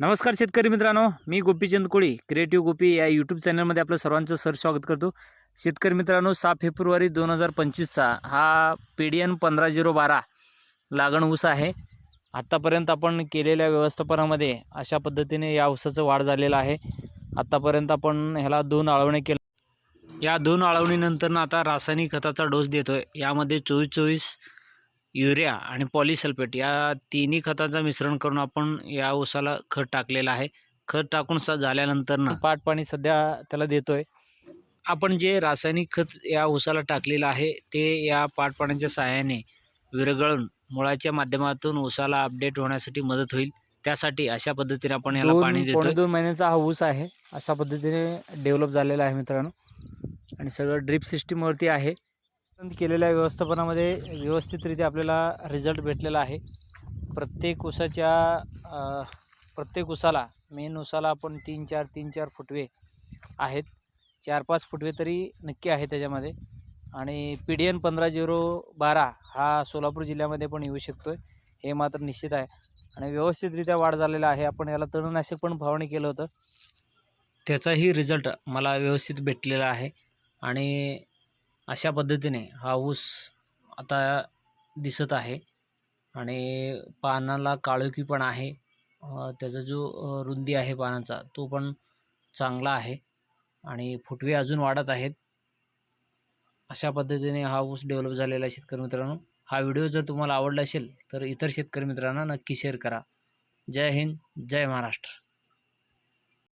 नमस्कार शेतकरी मित्रांनो मी गोपीचंद कोळी क्रिएटिव्ह गोपी या यूट्यूब चॅनलमध्ये आपलं सर्वांचं सर स्वागत करतो. शेतकरी मित्रांनो सहा फेब्रुवारी दोन हजार पंचवीसचा हा पी डी एन पंधरा झिरो बारा लागण ऊस आहे. आत्तापर्यंत आपण केलेल्या व्यवस्थापनामध्ये अशा पद्धतीने या ऊसाचं वाढ झालेलं आहे. आत्तापर्यंत आपण ह्याला दोन आळवणे केलं. या दोन आळवणीनंतरनं आता रासायनिक खताचा डोस देतो आहे यामध्ये चोवीस चोवीस युरिया आणि पॉलिसल्फेट या तिन्ही खताचं मिश्रण करून आपण या ऊसाला खत टाकलेलं आहे. खत टाकून स झाल्यानंतरनं पाट पाणी सध्या त्याला देतोय. आपण जे रासायनिक खत या ऊसाला टाकलेलं आहे ते या पाट पाण्याच्या सहाय्याने विरघळून मुळाच्या माध्यमातून ऊसाला अपडेट होण्यासाठी मदत होईल. त्यासाठी अशा पद्धतीने आपण याला पाणी देतो दोन महिन्याचा हा ऊस आहे. अशा पद्धतीने डेव्हलप झालेला आहे मित्रांनो. आणि सगळं ड्रीप सिस्टीमवरती आहे. केलेल्या व्यवस्थापनामध्ये व्यवस्थितरित्या आपल्याला रिझल्ट भेटलेला आहे. प्रत्येक उसाच्या प्रत्येक उसाला मेन उसाला आपण तीन चार तीन चार फुटवे आहेत. चार पाच फुटवे तरी नक्की आहे त्याच्यामध्ये. आणि पी डी एन पंधरा झिरो बारा हा सोलापूर जिल्ह्यामध्ये पण येऊ शकतो आहे हे मात्र निश्चित आहे. आणि व्यवस्थितरित्या वाढ झालेला आहे. आपण याला तणनाशक पण फवारणी केलं होतं. त्याचाही रिझल्ट मला व्यवस्थित भेटलेला आहे. आणि अशा पद्धतीने हा ऊस आता दिसत आहे. आणि पानाला काळोखी पण आहे. त्याचा जो रुंदी आहे पानाचा तो पण चांगला आहे. आणि फुटवे अजून वाढत आहेत. अशा पद्धतीने हा ऊस डेव्हलप झालेला आहे शेतकरी मित्रांनो. हा व्हिडिओ जर तुम्हाला आवडला असेल तर इतर शेतकरी मित्रांना नक्की शेअर करा. जय हिंद जय महाराष्ट्र.